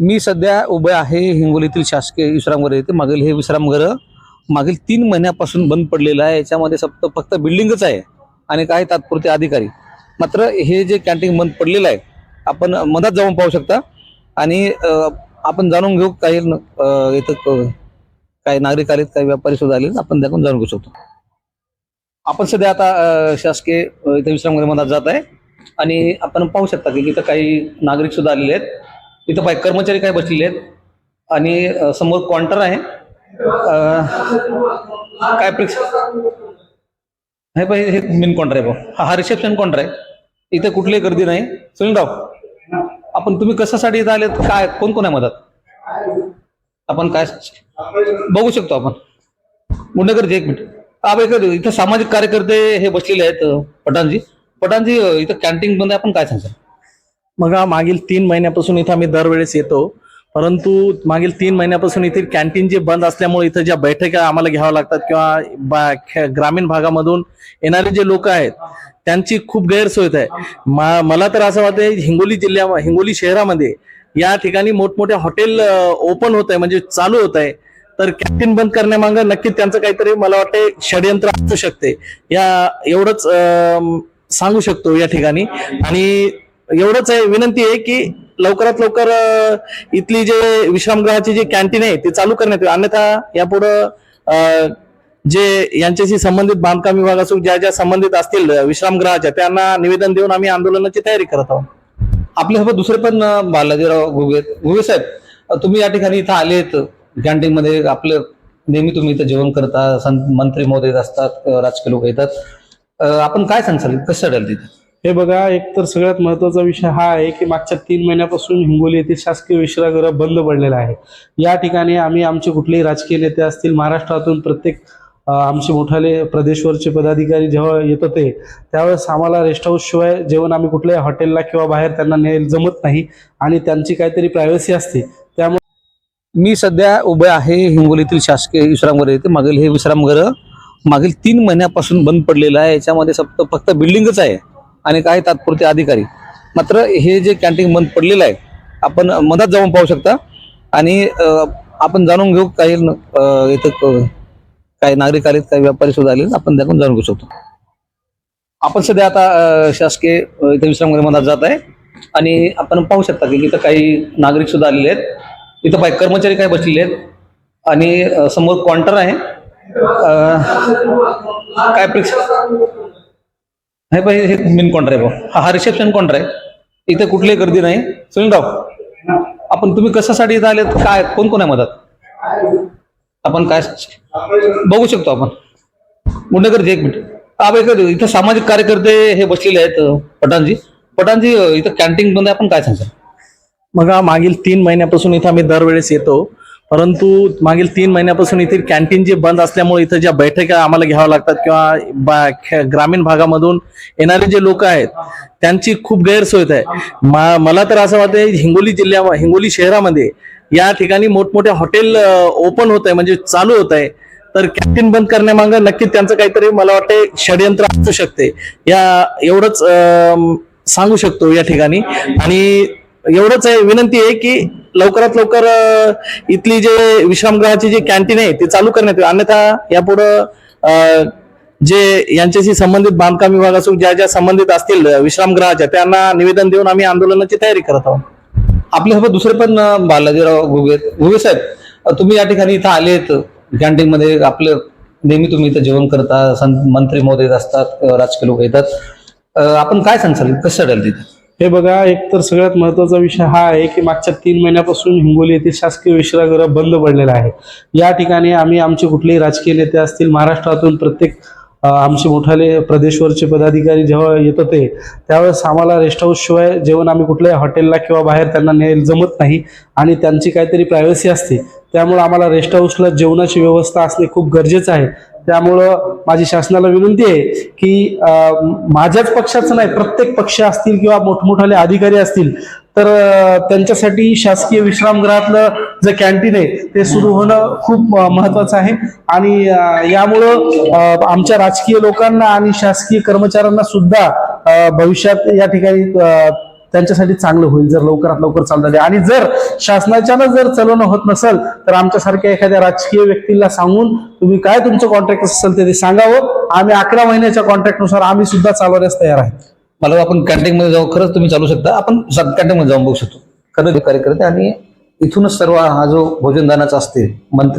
मी सध्या उभे आहे हिंगोलीतील शासकीय विश्रामगृह येथे मागील हे विश्रामगृह मागील तीन महिन्यापासून बंद पडलेलं आहे. याच्यामध्ये फक्त फक्त बिल्डिंगच आहे आणि काही तात्पुरते अधिकारी. मात्र हे जे कॅन्टीन बंद पडलेलं आहे आपण मधात जाऊन पाहू शकता. आणि आपण जाणून घेऊ काही इथं काही नागरिक आलेत काही व्यापारी सुद्धा आले आपण त्याकडून जाणून घेऊ शकतो. आपण सध्या आता शासकीय इथं विश्रामगृह मधात जात आहे. आणि आपण पाहू शकता की इथं काही नागरिक सुद्धा आलेले आहेत. इथं काही कर्मचारी काय बसलेले आहेत? आणि समोर काउंटर आहे. काय प्रेक्ष हे पाहिजे हे मेन काउंटर आहे भाऊ हा हा रिसेप्शन काउंटर आहे. इथे कुठलीही गर्दी नाही. सुनीलराव आपण तुम्ही कशासाठी इथं आलेत? काय कोण कोण आहे मदत? आपण काय बघू शकतो आपण. मुंडेकरजी एक मिनिट. आबेकर एक इथं सामाजिक कार्यकर्ते हे बसलेले आहेत अ, पठाणजी. पठाणजी इथं कॅन्टीन बंद आहे आपण काय सांगता मग मागील तीन महिन्यापासून इथं आम्ही दरवेळेस येतो. परंतु मागील तीन महिन्यापासून इथे कॅन्टीन जे बंद असल्यामुळे इथं ज्या बैठका आम्हाला घ्याव्या लागतात किंवा बा- खे- ग्रामीण भागामधून येणारे जे लोक आहेत त्यांची खूप गैरसोय आहे. मा- मला तर असं वाटतं हिंगोली जिल्ह्या हिंगोली शहरामध्ये या ठिकाणी मोठमोठे हॉटेल ओपन होत आहे म्हणजे चालू होत आहे तर कॅन्टीन बंद करण्यामागं नक्कीच त्यांचं काहीतरी मला वाटतं षडयंत्र असू शकते. या एवढंच सांगू शकतो या ठिकाणी. आणि एवढंच आहे विनंती आहे की लवकरात लवकर इथली जे विश्रामगृहाची जी कॅन्टीन आहे ती चालू करण्यात येईल. अन्यथा यापुढं जे यांच्याशी संबंधित बांधकाम विभाग असो ज्या ज्या संबंधित असतील विश्रामगृहाच्या त्यांना निवेदन देऊन आम्ही आंदोलनाची तयारी करत आहोत. आपल्यासोबत दुसरे पण बालाजीराव घुगे घुगे साहेब तुम्ही या ठिकाणी इथं आलेत कॅन्टीन मध्ये आपलं नेहमी तुम्ही इथं जेवण करता सं- मंत्री महोदय असतात राजकीय लोक येतात. आपण काय सांगाल कसं अडेल तिथे? हे बघा एक तर सगळ्यात महत्त्वाचा विषय हा आहे की मागच्या तीन महिन्यापासून हिंगोली येथील शासकीय विश्रामगृह बंद पडलेलं आहे. या ठिकाणी आम्ही आमचे कुठलेही राजकीय नेते असतील महाराष्ट्रातून प्रत्येक आमचे मोठाले प्रदेशवरचे पदाधिकारी जेव्हा येत होते त्यावेळेस आम्हाला रेस्ट हाऊस शिवाय जेवण आम्ही कुठल्याही हॉटेलला किंवा बाहेर त्यांना न्यायला जमत नाही आणि त्यांची काहीतरी प्रायव्हसी असते. त्यामुळे मी सध्या उभे आहे हिंगोलीतील शासकीय विश्रामगृह येथे. मागील हे विश्रामगृह मागील तीन महिन्यापासून बंद पडलेलं आहे. याच्यामध्ये फक्त फक्त बिल्डिंगच आहे. आणि काही तात्पुरते अधिकारी. मात्र हे जे कॅन्टीन बंद पडलेलं आहे आपण मधात जाऊन पाहू शकता. आणि आपण जाणून घेऊ काही इथं काही नागरिक आलेत काही व्यापारी सुद्धा आले आपण त्याकडून जाणून घेऊ शकतो. आपण सध्या आता शासकीय अ, इथे विश्रामगृह मधात जात आहे. आणि आपण पाहू शकता की इथं काही नागरिक सुद्धा आलेले आहेत. इथं काही कर्मचारी काय बसलेले आहेत. आणि समोर क्वांटर आहे. काय प्रेक्षक हे पाहिजे हे मेन काउंटर आहे भाऊ हा हा रिसेप्शन काउंटर आहे. इथे कुठलीही गर्दी नाही. सुनील राव आपण तुम्ही कशासाठी इथं आलेत? काय? कोण कोण आहे मदत? आपण काय बघू शकतो आपण. मुंडेकरजी एक मिनिट. हा एक इथं सामाजिक कार्यकर्ते हे बसलेले आहेत अ, पठाणजी. पठाणजी इथं कॅन्टीन बंद आहे आपण काय सांगता मग मागील तीन महिन्यापासून इथं आम्ही दरवेळेस येतो. परंतु मागील तीन महिन्यापासून इथे कॅन्टीन जे बंद असल्यामुळे इथं ज्या बैठका आम्हाला घ्याव्या लागतात किंवा बा- खे- ग्रामीण भागामधून येणारे जे लोक आहेत त्यांची खूप गैरसोय आहे. मा- मला तर असं वाटतं हिंगोली जिल्ह्या हिंगोली शहरामध्ये या ठिकाणी मोठमोठे हॉटेल ओपन होत आहे म्हणजे चालू होत आहे तर कॅन्टीन बंद करण्यामागं नक्कीच त्यांचं काहीतरी मला वाटतं षडयंत्र असू शकते. या एवढंच सांगू शकतो या ठिकाणी. आणि एवढंच आहे विनंती आहे की लवकरात लवकर इथली जे विश्रामगृहाची जी कॅन्टीन आहे ती चालू करण्यात येईल. अन्यथा यापुढं जे यांच्याशी संबंधित बांधकाम विभाग असो ज्या ज्या संबंधित असतील विश्रामगृहाच्या त्यांना निवेदन देऊन आम्ही आंदोलनाची तयारी करत आहोत. आपल्यासोबत दुसरे पण बालाजीराव घुगे आहेत. घुगे साहेब तुम्ही या ठिकाणी इथं आलेत. कॅन्टीन मध्ये आपलं नेहमी तुम्ही इथं जेवण करता सं- मंत्री महोदय असतात राजकीय लोक येतात. आपण काय सांगाल कसं अडेल तिथे? हे बघा एक तर सगळ्यात महत्त्वाचा विषय हा आहे की मागच्या तीन महिन्यापासून हिंगोली येथील शासकीय विश्रामगृह बंद पडलेला आहे. या ठिकाणी आम्ही आमचे कुठलेही राजकीय नेते असतील महाराष्ट्रातून प्रत्येक आमचे मोठाले प्रदेशवरचे पदाधिकारी जेव्हा येत होते त्यावेळेस आम्हाला रेस्ट हाऊस शिवाय जेवण आम्ही कुठल्याही हॉटेलला किंवा बाहेर त्यांना न्यायला जमत नाही आणि त्यांची काहीतरी प्रायव्हसी असते. त्यामुळे आम्हाला रेस्ट हाऊसला जेवणाची व्यवस्था असणे खूप गरजेचं आहे. त्यामुळं माझी शासनाला विनंती आहे की माझ्याच पक्षाचं नाही प्रत्येक पक्ष असतील किंवा मोठमोठाले अधिकारी असतील तर त्यांच्यासाठी शासकीय विश्रामगृहातलं जे कॅन्टीन आहे ते सुरू होणं खूप महत्वाचं आहे. आणि यामुळं आमच्या राजकीय लोकांना आणि शासकीय कर्मचाऱ्यांना सुद्धा भविष्यात या ठिकाणी त्यांच्यासाठी चांगलं होईल. जर लवकरात लवकर चालू झाले आणि जर शासनाच्यानं जर चालवणं होत नसेल तर आमच्यासारख्या एखाद्या राजकीय व्यक्तीला सांगून तुम्ही काय तुमचं कॉन्ट्रॅक्ट असेल ते सांगावं. आम्ही अकरा महिन्याच्या कॉन्ट्रॅक्टनुसार आम्ही सुद्धा चालवण्यास तयार आहे मला आपण कॅन्टीन जाऊ खरंच तुम्ही चालू शकता. आपण कॅन्टीन जाऊन बघू शकतो. खरं कार्यकर्ते आणि इथूनच सर्व हा जो भोजनदानाचा असते मंत्री